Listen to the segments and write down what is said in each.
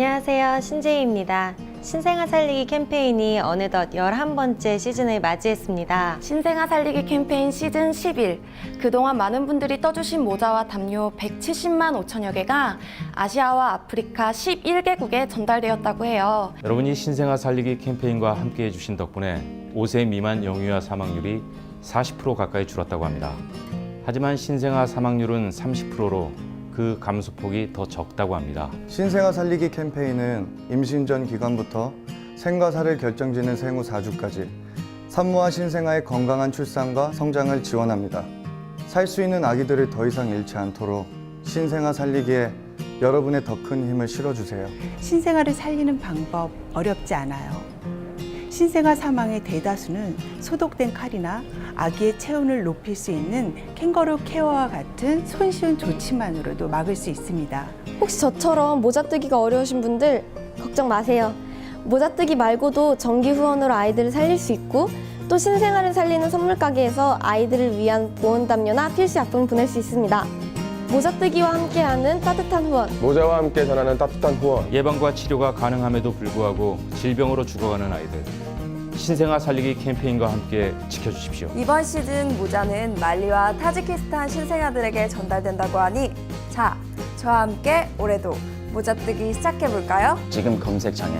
안녕하세요. 신재희입니다. 신생아 살리기 캠페인이 어느덧 11번째 시즌을 맞이했습니다. 신생아 살리기 캠페인 시즌 11. 그동안 많은 분들이 떠주신 모자와 담요 170만 5천여 개가 아시아와 아프리카 11개국에 전달되었다고 해요. 여러분이 신생아 살리기 캠페인과 함께 해주신 덕분에 5세 미만 영유아 사망률이 40% 가까이 줄었다고 합니다. 하지만 신생아 사망률은 30%로 그 감소폭이 더 적다고 합니다. 신생아 살리기 캠페인은 임신 전 기간부터 생과 사를 결정짓는 생후 4주까지 산모와 신생아의 건강한 출산과 성장을 지원합니다. 살 수 있는 아기들을 더 이상 잃지 않도록 신생아 살리기에 여러분의 더 큰 힘을 실어주세요. 신생아를 살리는 방법 어렵지 않아요. 신생아 사망의 대다수는 소독된 칼이나 아기의 체온을 높일 수 있는 캥거루 케어와 같은 손쉬운 조치만으로도 막을 수 있습니다. 혹시 저처럼 모자뜨기가 어려우신 분들 걱정 마세요. 모자뜨기 말고도 정기 후원으로 아이들을 살릴 수 있고 또 신생아를 살리는 선물 가게에서 아이들을 위한 보온 담요나 필수 약품 보낼 수 있습니다. 모자뜨기와 함께하는 따뜻한 후원. 모자와 함께 전하는 따뜻한 후원. 예방과 치료가 가능함에도 불구하고 질병으로 죽어가는 아이들. 신생아 살리기 캠페인과 함께 지켜주십시오. 이번 시즌 모자는 말리와 타지키스탄 신생아들에게 전달된다고 하니 자, 저와 함께 올해도 모자뜨기 시작해볼까요? 지금 검색창에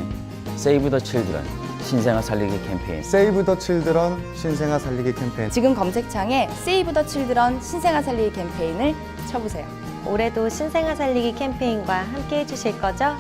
Save the Children 신생아 살리기 캠페인 세이브 더 칠드런 신생아 살리기 캠페인 지금 검색창에 세이브 더 칠드런 신생아 살리기 캠페인을 쳐보세요. 올해도 신생아 살리기 캠페인과 함께 해주실 거죠?